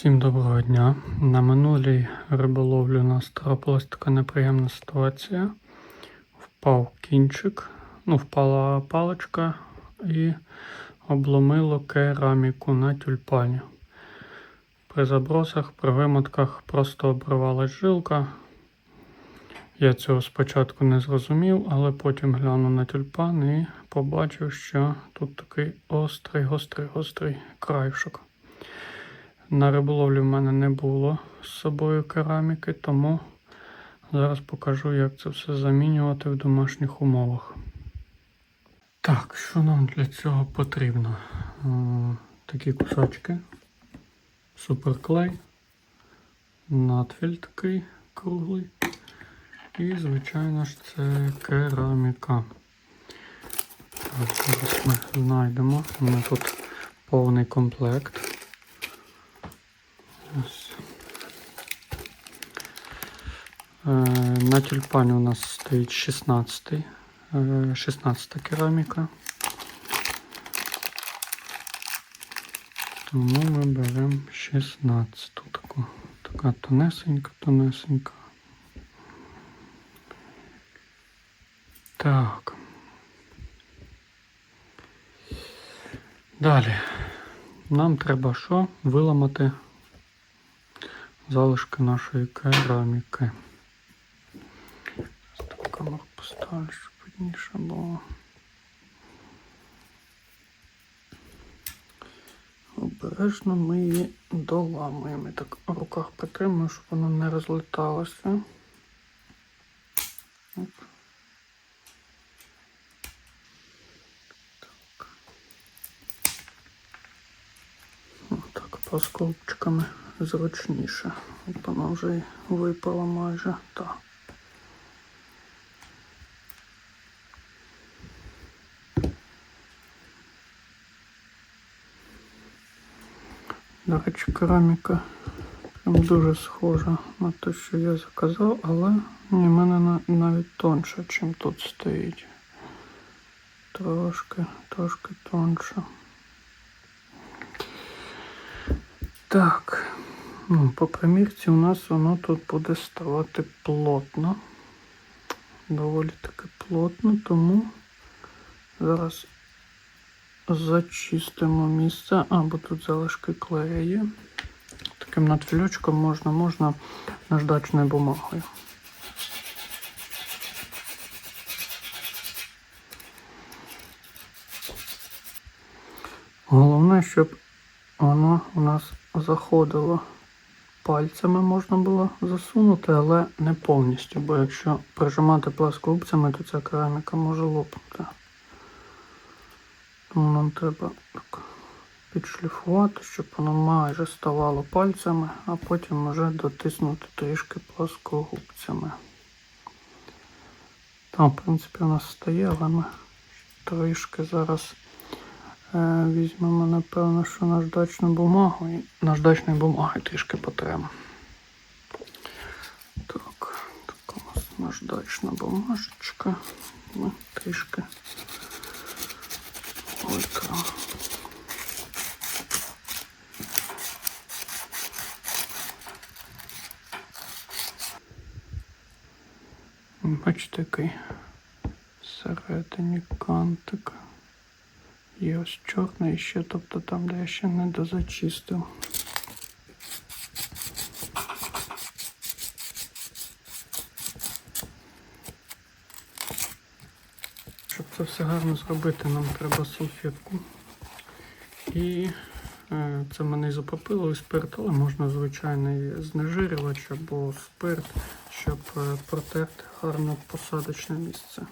Всім доброго дня. На минулій риболовлі у нас трапилась така неприємна ситуація. Впав кінчик, ну, впала паличка і обломило кераміку на тюльпані. При забросах, при вимотках просто обривалась жилка. Я цього спочатку не зрозумів, але потім глянув на тюльпан і побачив, що тут такий острий, гострий, гострий краюшок. На риболовлі в мене не було з собою кераміки, тому зараз покажу, як це все замінювати в домашніх умовах. Так, що нам для цього потрібно? Е, Такі кусочки, суперклей, надфіль такий круглий. І, звичайно ж, це кераміка. Так, зараз ми знайдемо. У мене тут повний комплект. Ось. Е, На тюльпані у нас стоїть 16, е, 16 кераміка. Тому ми беремо 16 таку. Така тонесенька, тонесенька. Так. Далі. Нам треба що? Виламати залишки нашої кераміки. Зараз так камеру поставлю, щоб видніше було. Обережно ми її доламуємо. Я так в руках притримую, щоб воно не розлеталося. Оп. Так. Отак, плоскопчиками зручніше. От воно вже й випало майже. Так. До речі, кераміка прям дуже схожа на те, що я заказав, але в мене навіть тонша, чим тут стоїть. Трошки, трошки тонша. Так, по примірці у нас воно тут буде ставати плотно. Доволі таки плотно, тому зараз зачистимо місце. А, бо тут залишки клея є. Таким надфільочком можна, можна наждачною бумагою. Головне, щоб воно у нас заходило. Пальцями можна було засунути, але не повністю, бо якщо прижимати пласкогубцями, то ця кераміка може лопнути. Тому нам треба так підшліфувати, щоб воно майже ставало пальцями, а потім вже дотиснути трішки пласкогубцями. Там, в принципі, у нас стає, але ми трішки зараз Візьмемо, напевно, що наждачну бумагу і наждачної бумаги трішки потремо. Так, така у нас наждачна бумажечка. Ми трішки викраємо. Бачите, який всередині кантик. Є ось чорний ще, тобто там, де я ще не дозачистив. Щоб це все гарно зробити, нам треба салфетку. І е, це в мене ізопропиловий спирт, але можна звичайний знежирювач або спирт, щоб е, протерти гарно посадочне місце.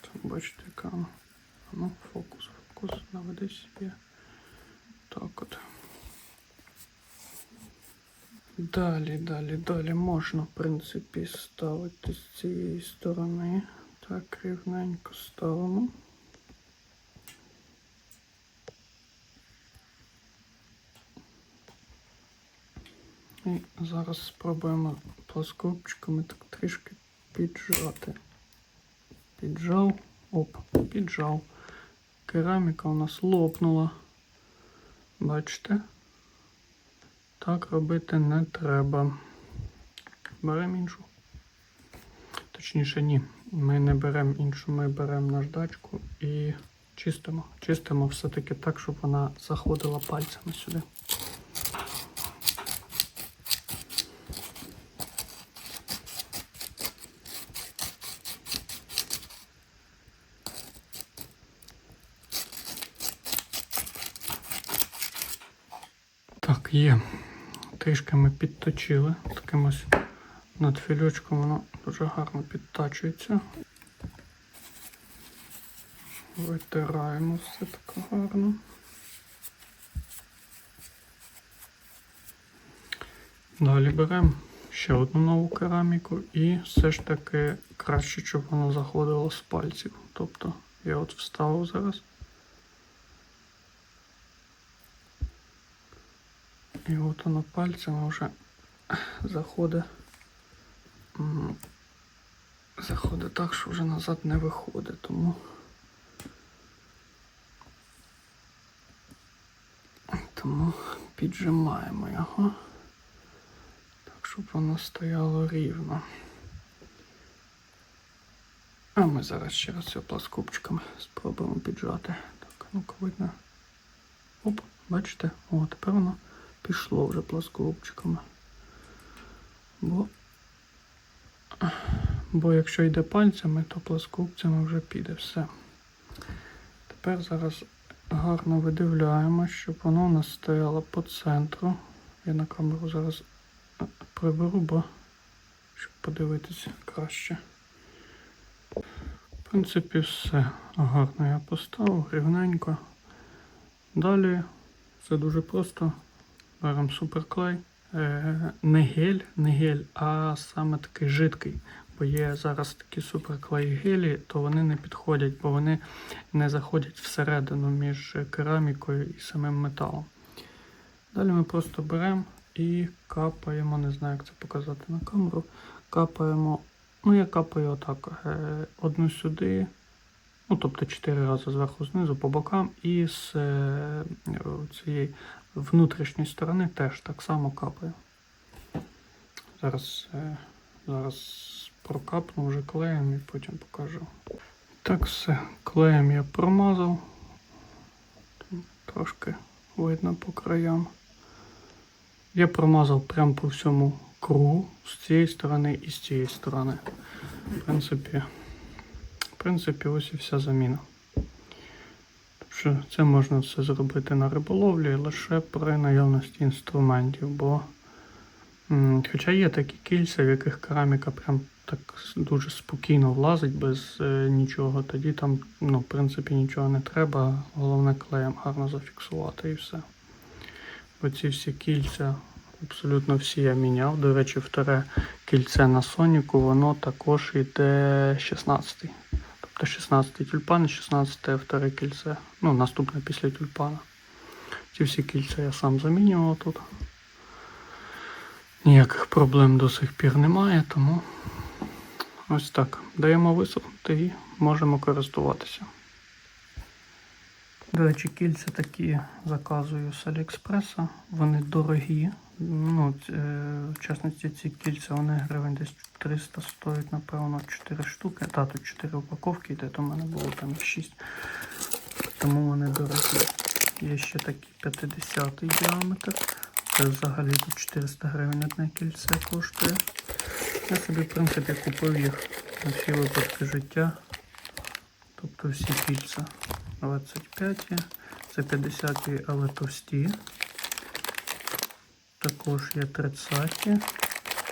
Там, бачите, яка. Ну, фокус, фокус, наведи собі. Так от. Далі, далі, далі можна, в принципі, ставити з цієї сторони. Так, рівненько ставимо. І зараз спробуємо плоскопчиками так трішки піджати. Піджав, оп, піджав. Кераміка у нас лопнула. Бачите? Так робити не треба. Беремо іншу. Точніше, ні. Ми не беремо іншу, ми беремо наждачку і чистимо. Чистимо все-таки так, щоб вона заходила пальцями сюди. Є. Трішки ми підточили. Таким ось надфільочком воно дуже гарно підтачується. Витираємо все так гарно. Далі беремо ще одну нову кераміку і все ж таки краще, щоб воно заходило з пальців. Тобто я от вставив зараз. І от воно пальцями вже заходить. Заходить так, що вже назад не виходить, тому. Тому піджимаємо його. Так, щоб воно стояло рівно. А ми зараз ще раз цього пласкопчиками спробуємо піджати. Так, ну-ка видно. Оп, бачите? О, тепер воно пішло вже плоскопчиками. Бо, бо якщо йде пальцями, то плоскопцями вже піде все. Тепер зараз гарно видивляємо, щоб воно у нас стояло по центру. Я на камеру зараз е, приберу, бо щоб подивитися краще. В принципі, все гарно я поставив, рівненько. Далі все дуже просто. Беремо суперклей. Е, не гель, не гель, а саме такий жидкий. Бо є зараз такі суперклеї гелі, то вони не підходять, бо вони не заходять всередину між керамікою і самим металом. Далі ми просто беремо і капаємо, не знаю, як це показати на камеру. Капаємо, ну я капаю отак. е, Одну сюди, ну тобто 4 рази зверху знизу по бокам, і з е, цієї внутрішньої сторони теж так само капаю. Зараз, е, зараз прокапну вже клеєм і потім покажу. Так, все, клеєм я промазав. Трошки видно по краям. Я промазав прямо по всьому кругу з цієї сторони і з цієї сторони. В принципі, в принципі, ось і вся заміна. Що це можна все зробити на риболовлі лише при наявності інструментів, бо хоча є такі кільця, в яких кераміка прям так дуже спокійно влазить без е, нічого, тоді там, ну, в принципі, нічого не треба, головне клеєм гарно зафіксувати і все. Бо ці всі кільця, абсолютно всі я міняв. До речі, вторе кільце на Соніку, воно також йде 16. Тобто 16 тюльпан і 16 вторе кільце. Ну, наступне після тюльпана. Ці всі кільця я сам замінював тут. Ніяких проблем до сих пір немає, тому ось так. Даємо висохнути і можемо користуватися. До речі, кільця такі заказую з Аліекспреса. Вони дорогі. Ну, е, в частності ці кільця вони гривень десь 300 стоять, напевно, 4 штуки. Та тут 4 упаковки йде, то в мене було там 6. Тому вони дорогі. Є ще такий 50 діаметр. Це взагалі тут 400 гривень одне кільце коштує. Я собі, в принципі, купив їх на всі випадки життя. Тобто всі кільця 25, це 50, але товсті. Також є 30,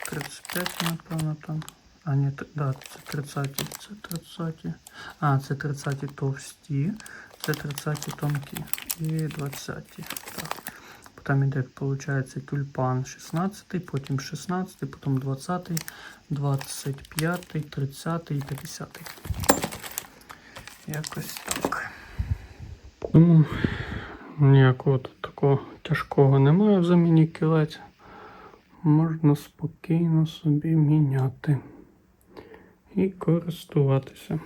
35, напевно, там. А, ні, да, це 30, це 30. А, це 30 товсті, це 30 тонкі і 20. Так. Потім йде, виходить, тюльпан 16, потім 16, потім 20, 25, 30 і 50. Якось так. Тому ніякого тут такого тяжкого немає в заміні кілець. можна спокійно собі міняти і користуватися.